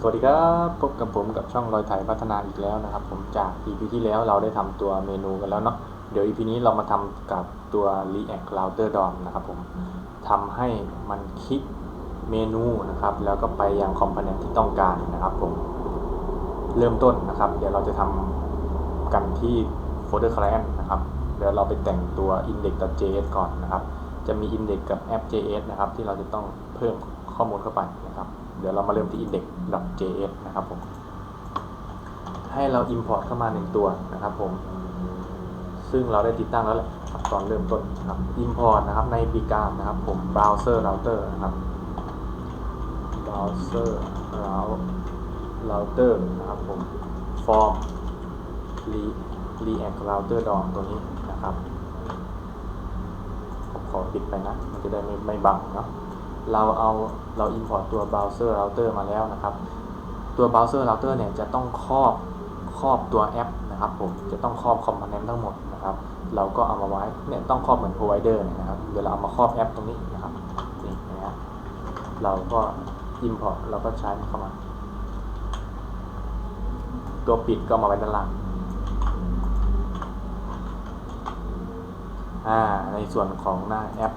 สวัสดีครับพบกับผมกับช่องรอยไถพัฒนาอีกแล้วนะครับ ผมจาก EP ที่แล้วเราได้ทำตัวเมนูกันแล้วเนาะเดี๋ยว EP นี้เรามาทำกับตัว React Router DOM นะครับผมทำให้มันคลิกเมนูนะครับ แล้วก็ไปยังคอมโพเนนต์ที่ต้องการนะครับผมเริ่มต้นนะครับ เดี๋ยวเราจะทำกันที่โฟลเดอร์ client นะครับเดี๋ยวเราไปแต่งตัว index.js ก่อนนะครับ จะมี index กับ app.js นะครับ ที่เราจะต้องเพิ่มข้อมูลเข้าไปนะครับ เดี๋ยวเรามาเริ่มที่ index.js นะครับผม ให้เรา import เข้ามาหนึ่งตัวนะครับผม ซึ่งเราได้ติดตั้งแล้วแหละตอนเริ่มต้นนะครับ import นะครับใน b ีการนะครับผม browser router นะครับ browser router นะครับผม form react router DOM ตัวนี้นะครับ ผมขอปิดไปนะ มันจะได้ไม่ไม่บังเนาะ เราเอาเรา import ตัว browser router มาแล้วนะครับ ตัว browser router เนี่ยจะต้องครอบครอบตัวแอปนะครับผมจะต้องครอบคอมโพเนนต์ทั้งหมดนะครับ เราก็เอามาไว้เนี่ยต้องครอบเหมือน provider นะครับเดี๋ยวเราเอามาครอบแอปตรงนี้นะครับนี่นะฮะเราก็ import เราก็ใช้มันเข้ามา ตัวปิดก็มาไว้ด้านล่างอ่าในส่วนของหน้าแอป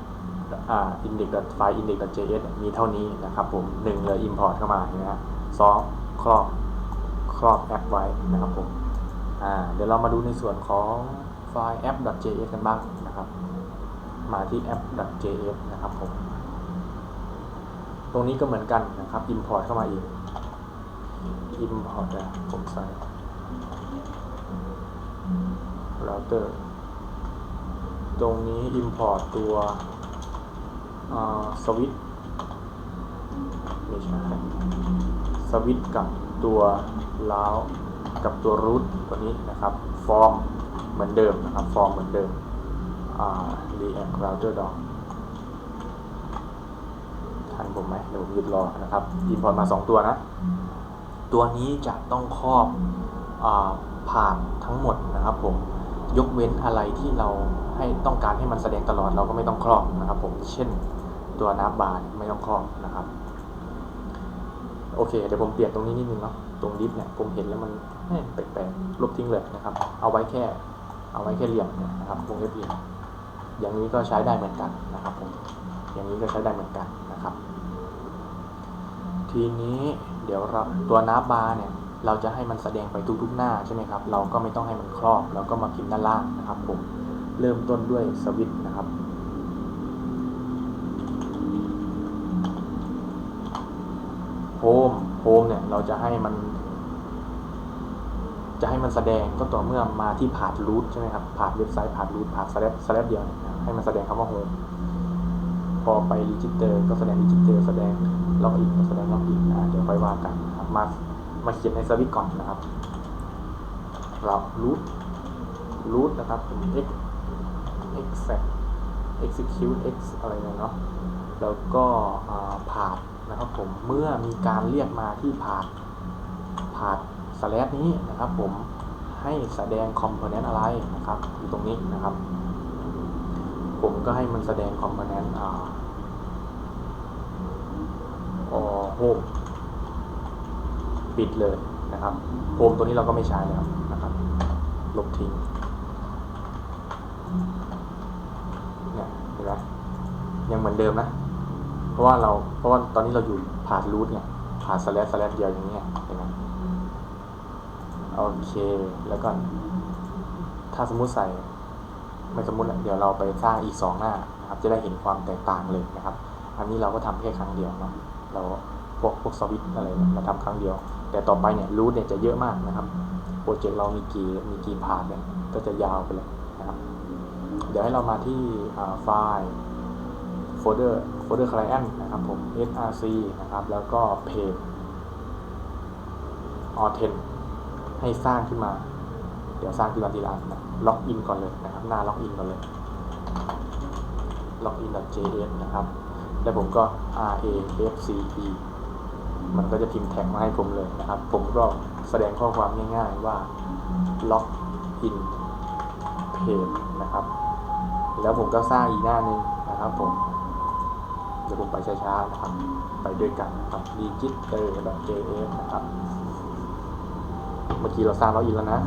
อ่า index file index.js มีเท่านี้นะครับผมหนึ่งเลย import เข้ามาเนไหมฮะสองครอบครอบแอปไว้นะครับผมอ่าเดี๋ยวเรามาดูในส่วนของไฟล์ app.js กันบ้างนะครับ มาที่ app.js นะครับผมตรงนี้ก็เหมือนกันนะครับ import เข้ามาอีก import นะผมใส่ router ตรงนี้ import ตัว สวิตไม่ใช่สวิตกับตัวล้าวกับตัวรูทตัวนี้นะครับ ฟอร์มเหมือนเดิมนะครับ ฟอร์มเหมือนเดิม React Router DOM ทันผมไหมเดี๋ยวผมหยุดรอนะครับ import มา 2 ตัวนะ ตัวนี้จะต้องครอบอผ่านทั้งหมดนะครับผมยกเว้นอะไรที่เราให้ต้องการให้มันแสดงตลอดเราก็ไม่ต้องครอบนะครับผมเช่น ตัวน้ำบาร์ไม่ต้องครอบนะครับ โอเค เดี๋ยวผมเปลี่ยนตรงนี้นิดนึงเนาะตรงดิฟเนี่ยผมเห็นแล้วมันแปลกๆลบทิ้งเลยนะครับ เอาไว้แค่ เอาไว้แค่เหลี่ยมนนะครับวงเล็บเหลี่ยมอย่างนี้ก็ใช้ได้เหมือนกันนะครับผมอย่างนี้ก็ใช้ได้เหมือนกันนะครับ ทีนี้เดี๋ยวเราตัวน้ำบาร์เนี่ยเราจะให้มันแสดงไปทุกๆหน้าใช่ไหมครับ เราก็ไม่ต้องให้มันครอบ เราก็มาพิมพ์ด้านล่างนะครับ ผม เริ่มต้นด้วยสวิตนะครับ โฮม โฮม เราจะให้มัน จะให้มันแสดงก็ต่อเมื่อมาที่ผ่านรูทใช่ไหมครับผ่านเว็บไซต์ผ่านรูทผ่านสแลปสแลปเดียวให้มันแสดงคำว่าโฮมพอไปรีจิสเตอร์ก็แสดงรีจิสเตอร์แสดงล็อกอินก็แสดงล็อกอินอ่าเดี๋ยวค่อยว่ากันนะครับมามาเขียนในสวิตก่อนนะครับเรารูทรูทนะครับเป็น x exact execute x อะไรเนี่ยเนาะแล้วก็ผ่าน นะครับผมเมื่อมีการเรียกมาที่ผ่านผ่านสแลปนี้นะครับผมให้แสดงคอมโพเนนต์อะไรนะครับอยู่ตรงนี้นะครับ ผมก็ให้มันแสดงคอมโพเนนต์อ่าโฮมปิดเลยนะครับโฮมตัวนี้เราก็ไม่ใช้แล้วนะครับลบทิ้งเนี่ยเห็นไหมยังเหมือนเดิมนะ ราะว่าเราเพราะว่าตอนนี้เราอยู่ผ่านรูทเนี่ยผ่านสแลชสแลชเดียวอย่างเงี้ยเห็นไหมโอเคแล้วก็ถ้าสมมุติใส่ไม่สมมุติแหละเดี๋ยวเราไปสร้างอีกสองหน้านะครับ จะได้เห็นความแตกต่างเลยนะครับ อันนี้เราก็ทำแค่ครั้งเดียวเนาะเราพวกพวกสวิตอะไรเนี่ยเราทำครั้งเดียว แต่ต่อไปเนี่ยรูทเนี่ยจะเยอะมากนะครับโปรเจกต์เรามีกี่มีกี่พาร์ทเนี่ยก็จะยาวไปเลยนะครับ เดี๋ยวให้เรามาที่ไฟล์ โฟลเดอร์โฟลเดอร์ client นะครับผม src นะครับ แล้วก็ page authent ให้สร้างขึ้นมา เดี๋ยวสร้างทีละทีละอันนะล็อกอินก่อนเลยนะครับ หน้าล็อกอินก่อนเลย login.js นะครับ แล้วผมก็ rafce มันก็จะพิมพ์แท็กมาให้ผมเลยนะครับ ผมก็แสดงข้อความง่ายๆว่า log in page นะครับ แล้วผมก็สร้างอีกหน้านึงนะครับผม เดี๋ยวผมไปช้าๆนะครับไปด้วยกันนะครับ register.js นะครับ เมื่อกี้เราสร้างล็อกอินแล้วนะ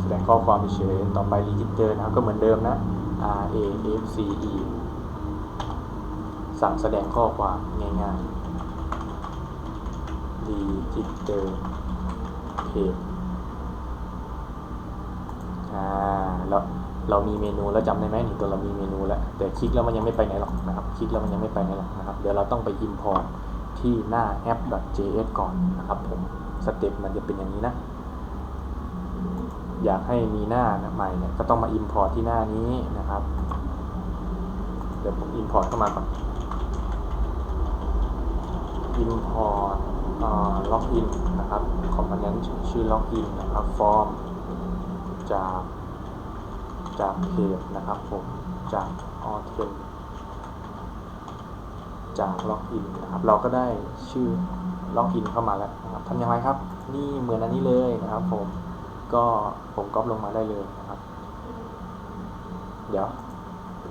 แสดงข้อความเฉยๆต่อไป register นะครับก็เหมือนเดิมนะ r a f c e สั่งแสดงข้อความง่ายๆ register page อ่าเรา เรามีเมนูแล้วจำได้ไหมนี่ตัวเรามีเมนูแล้วแต่คลิกแล้วมันยังไม่ไปไหนหรอกนะครับคลิกแล้วมันยังไม่ไปไหนหรอกนะครับ เดี๋ยวเราต้องไป import ที่หน้า app.js ก่อนนะครับผมสเต็ปมันจะเป็นอย่างนี้นะ อยากให้มีหน้าใหม่เนี่ยก็ต้องมา import ที่หน้านี้นะครับ เดี๋ยวผม import เข้ามาก่อน import อ่า login นะครับ component ชื่อ login นนะครับ form จาก จากเพจนะครับผมจาก author จาก login นนะครับ เราก็ได้ชื่อ login เข้ามาแล้วนะครับทำอย่างไรครับ นี่เหมือนอันนี้เลยนะครับ ผมก็ผมก๊อปลงมาได้เลยนะครับ เดี๋ยว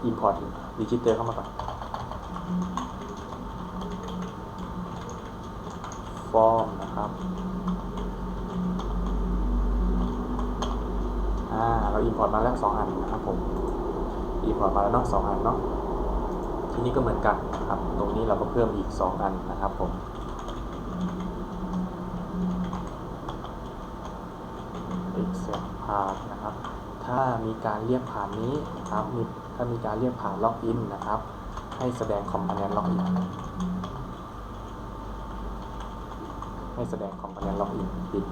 import register เข้ามาก่อน form นะครับ อ่าเรา import มาแล้วสองอันนะครับผม import มาแล้วเนาะสองอันเนาะทีนี้ก็เหมือนกันนะครับ ตรงนี้เราก็เพิ่มอีกสองอันนะครับผม Excel ผ่านนะครับ ถ้ามีการเรียกผ่านนี้นะครับมีถ้ามีการเรียกผ่านล็อกอินนะครับ ให้แสดงคอมโพเนนต์ล็อกอินให้แสดงคอมโพเนนต์ล็อกอินปิด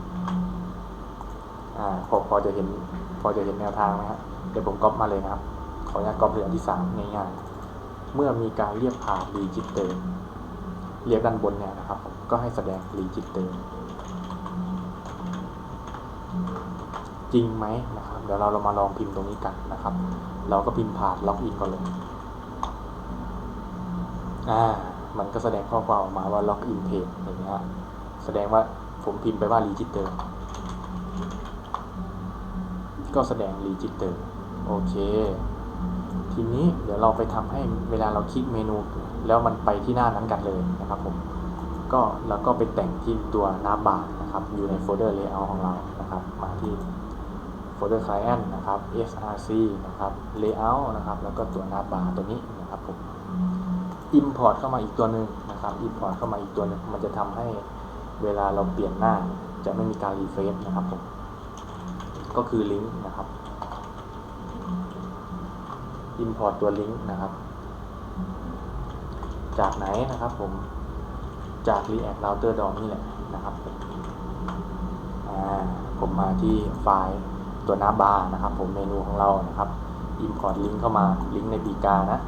อ่าพอพอจะเห็นพอจะเห็นแนวทางไหมครับเดี๋ยวผมก๊อปมาเลยนะครับ ขออนุญาตก๊อปเรียนที่สามง่ายๆเมื่อมีการเรียกผ่านรีจิสเตอร์เรียกด้านบนเนี่ยนะครับ ก็ให้แสดงรีจิสเตอร์จริงไหมนะครับเดี๋ยวเราเรามาลองพิมพ์ตรงนี้กันนะครับ เราก็พิมพ์ผ่านล็อกอินก่อนเลยอ่ามันก็แสดงข้อความออกมาว่าล็อกอินเพจอย่างเงี้ยแสดงว่าผมพิมพ์ไปว่ารีจิสเตอร์ ก็แสดงรีจิสเตอร์โอเค ทีนี้เดี๋ยวเราไปทำให้เวลาเราคลิกเมนู แล้วมันไปที่หน้านั้นกันเลยนะครับผมก็เราก็ไปแต่งที่ตัวหน้าบาร์นะครับอยู่ในโฟลเดอร์ layout ของเรานะครับมาที่โฟลเดอร์ client นะครับ src นะครับ layout นะครับแล้วก็ตัวหน้าบาร์ตัวนี้นะครับผม import เข้ามาอีกตัวหนึ่งนะครับ import เข้ามาอีกตัวหนึ่งมันจะทำให้เวลาเราเปลี่ยนหน้าจะไม่มีการรีเฟรชนะครับผม ก็คือลิงก์นะครับ import ตัวลิงก์นะครับ จากไหนนะครับผมจาก React Router DOM นี่แหละนะครับผมมาที่ไฟล์ตัวหน้าบาร์นะครับ ผมเมนูของเรานะครับ import ลิงก์เข้ามาลิงก์ในปีกานะ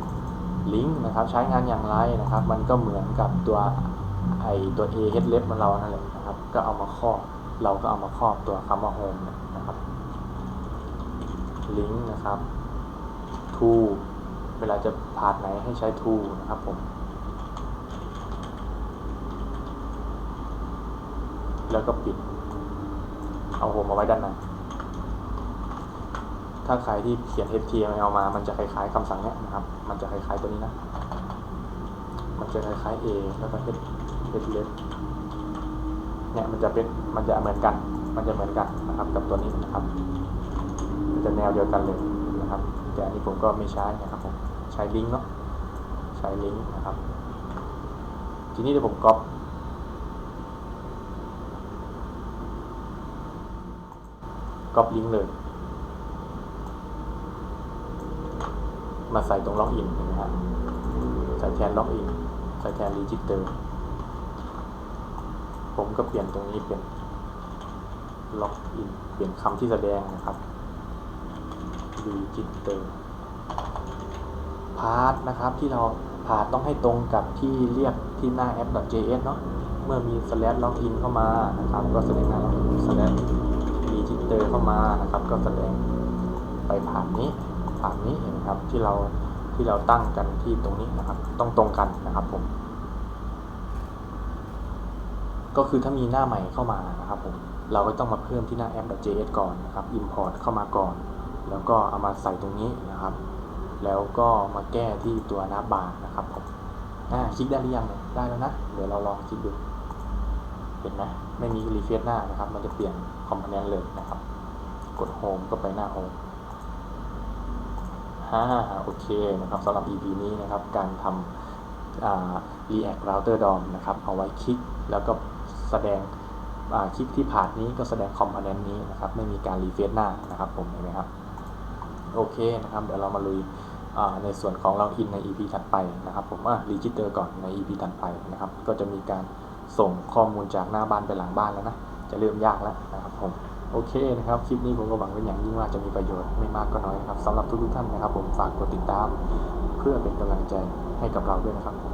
ลิงก์นะครับใช้งานอย่างไรนะครับ มันก็เหมือนกับตัวไอตัว a h left มันเรานั่นแหละนะครับ ก็เอามาครอบเราก็เอามาครอบตัวคำว่า home นะครับ ลิงก์นะครับ to เวลาจะพาดไหนให้ใช้ to นะครับผม แล้วก็ปิด เอาโฮมเอาไว้ด้านในถ้าใครที่เขียน HTML มา มันจะคล้ายๆคำสั่งเนี้ยนะครับ มันจะคล้ายๆตัวนี้นะ มันจะคล้ายๆ A แล้วก็ H H left เนี่ยมันจะเป็น มันจะเหมือนกัน มันจะเหมือนกันนะครับกับตัวนี้นะครับ จะแนวเดียวกันเลยนะครับ แต่อันนี้ผมก็ไม่ใช้นะครับผมใช้ลิงก์เนาะใช้ลิงก์นะครับ ทีนี้เดี๋ยวผมก๊อปก๊อปลิงก์เลย มาใส่ตรงล็อกอินนไหมครับใส่แทนล็อกอินใส่แทนรีจิสเตอร์ผมก็เปลี่ยนตรงนี้เป็นล็อกอินเปลี่ยนคำที่แสดงนะครับ รีจิสเตอร์พาร์ทนะครับที่เราพาร์ทต้องให้ตรงกับที่เรียกที่หน้า app.js เนาะเมื่อมี slash login เข้ามานะครับ ก็แสดงหน้า login slash register เข้ามานะครับ ก็แสดงไปผ่านนี้ผ่านนี้เห็นไหมครับที่เราที่เราตั้งกันที่ตรงนี้นะครับ ต้องตรงกันนะครับผม ก็คือถ้ามีหน้าใหม่เข้ามานะครับผมเราก็ต้องมาเพิ่มที่หน้า app.js ก่อนนะครับ import เข้ามาก่อน แล้วก็เอามาใส่ตรงนี้นะครับ แล้วก็มาแก้ที่ตัวหน้าบาร์นะครับผมอ่าคลิกได้หรือยังเนี่ยได้แล้วนะ เดี๋ยวเราลองคลิกดู เห็นไหมไม่มีรีเฟรชหน้านะครับ มันจะเปลี่ยนคอมโพเนนต์เลยนะครับ กดโฮมก็ไปหน้าโฮมฮ่าโอเคนะครับสำหรับ EP นี้นะครับ การทำ React Router DOM นะครับ เอาไว้คลิกแล้วก็แสดงคลิกที่ผ่านนี้ก็แสดงคอมโพเนนต์นี้นะครับ ไม่มีการรีเฟรชหน้านะครับผมเห็นไหมครับ โอเคนะครับ เดี๋ยวเรามาลุยในส่วนของเราอินใน EP ถัดไปนะครับผมอะรีจิสเตอร์ก่อนใน EP ถัดไปนะครับ ก็จะมีการส่งข้อมูลจากหน้าบ้านไปหลังบ้านแล้วนะ จะเริ่มยากแล้วนะครับผมโอเคนะครับ คลิปนี้ผมก็หวังเป็นอย่างยิ่งว่าจะมีประโยชน์ไม่มากก็น้อยนะครับสำหรับทุกๆท่านนะครับ ผมฝากกดติดตาม เพื่อเป็นกำลังใจให้กับเราด้วยนะครับผม